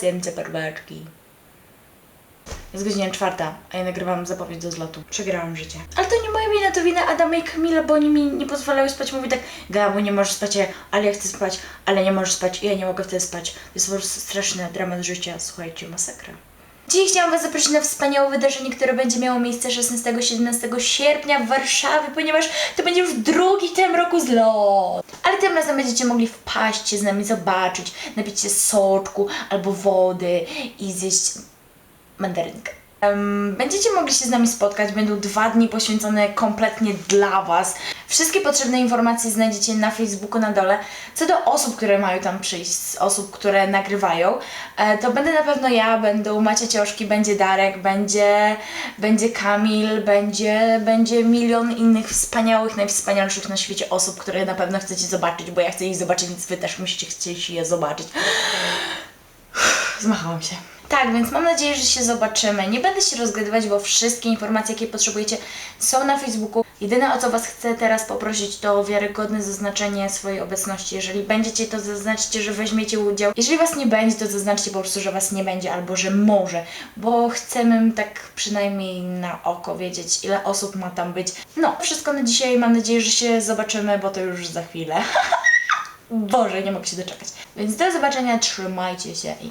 Siemcie perwerki. Jest godzina czwarta, a ja nagrywam zapowiedź do zlotu. Przegrałam życie. Ale to nie moja wina, to wina Adama i Kamila, bo oni mi nie pozwalały spać. Mówi tak, Gabu, nie możesz spać, ja, ale ja chcę spać, ale nie możesz spać, ja nie mogę wtedy spać. To jest po prostu straszny dramat życia, słuchajcie, masakra. Dziś chciałam Was zaprosić na wspaniałe wydarzenie, które będzie miało miejsce 16-17 sierpnia w Warszawie, ponieważ to będzie już drugi tym roku zlot. Ale tym razem będziecie mogli wpaść się z nami, zobaczyć, napić się soczku albo wody i zjeść mandarynkę. Będziecie mogli się z nami spotkać, będą dwa dni poświęcone kompletnie dla Was. Wszystkie potrzebne informacje znajdziecie na Facebooku na dole. Co do osób, które mają tam przyjść, osób, które nagrywają, e, to będę na pewno ja, będą Macie Cioszki, będzie Darek, będzie, będzie Kamil, będzie, będzie milion innych wspaniałych, najwspanialszych na świecie osób, które na pewno chcecie zobaczyć, bo ja chcę ich zobaczyć, więc Wy też musicie chcieć je zobaczyć. Zmachałam się. Tak, więc mam nadzieję, że się zobaczymy. Nie będę się rozgadywać, bo wszystkie informacje, jakie potrzebujecie, są na Facebooku. Jedyne o co Was chcę teraz poprosić, to wiarygodne zaznaczenie swojej obecności. Jeżeli będziecie, to zaznaczcie, że weźmiecie udział. Jeżeli Was nie będzie, to zaznaczcie po prostu, że Was nie będzie albo że może, bo chcemy tak przynajmniej na oko wiedzieć, ile osób ma tam być. No, wszystko na dzisiaj. Mam nadzieję, że się zobaczymy, bo to już za chwilę. Boże, nie mogę się doczekać. Więc do zobaczenia, trzymajcie się i